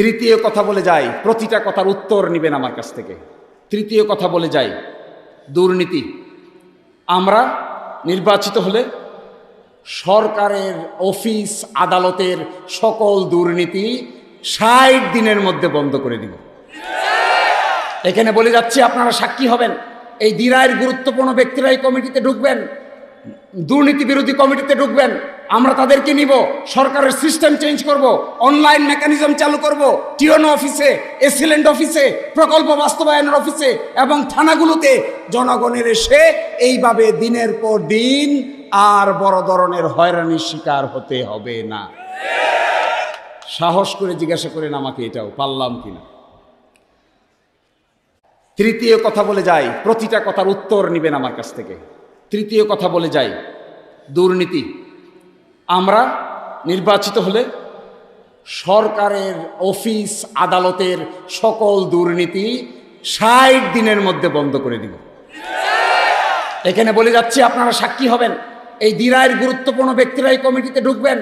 তৃতীয় কথা বলে যাই, প্রতিটা কথার উত্তর নেবেন আমার কাছ থেকে। তৃতীয় কথা বলে যাই, দুর্নীতি। আমরা নির্বাচিত হলে সরকারের অফিস আদালতের সকল দুর্নীতি ষাট দিনের মধ্যে বন্ধ করে দিব। এখানে বলে যাচ্ছি, আপনারা সাক্ষী হবেন। এই দিরায়ের গুরুত্বপূর্ণ ব্যক্তিরা এই কমিটিতে ঢুকবেন। দুর্নীতি বিরোধী কমিটিতে ঢুকবেন। আমরা তাদেরকে নিব, সরকারের সিস্টেম চেঞ্জ করব, অনলাইন মেকানিজম চালু করব, টিওনো অফিসে, এসিলেন্ট অফিসে, প্রকল্প বাস্তবায়নের অফিসে এবং থানাগুলোতে জনগণের এসে এইভাবে দিনের পর দিন আর বড় ধরনের হয়রানির শিকার হতে হবে না। সাহস করে জিজ্ঞাসা করেন আমাকে এটাও, পারলাম কিনা তৃতীয় কথা বলে যাই, প্রতিটা কথার উত্তর নেবেন আমার কাছ থেকে। তৃতীয় কথা বলে যাই, দুর্নীতি। আমরা নির্বাচিত হলে সরকারের অফিস আদালতের সকল দুর্নীতি ষাট দিনের মধ্যে বন্ধ করে দিব। এখানে বলে যাচ্ছি, আপনারা সাক্ষী হবেন। এই দিরায়ের গুরুত্বপূর্ণ ব্যক্তিরা এই কমিটিতে ঢুকবেন।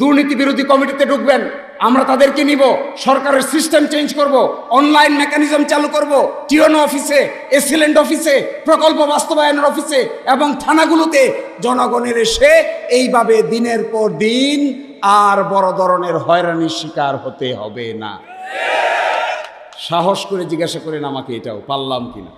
দুর্নীতি বিরোধী কমিটিতে ঢুকবেন। আমরা তাদেরকে নিব, সরকারের সিস্টেম চেঞ্জ করব, অনলাইন মেকানিজম চালু করব, টিওনো অফিসে, এসিলেন্ট অফিসে, প্রকল্প বাস্তবায়নের অফিসে এবং থানাগুলোতে জনগণের এসে এইভাবে দিনের পর দিন আর বড় ধরনের হয়রানির শিকার হতে হবে না। সাহস করে জিজ্ঞাসা করেন, আমাকে এটাও পারলাম কিনা?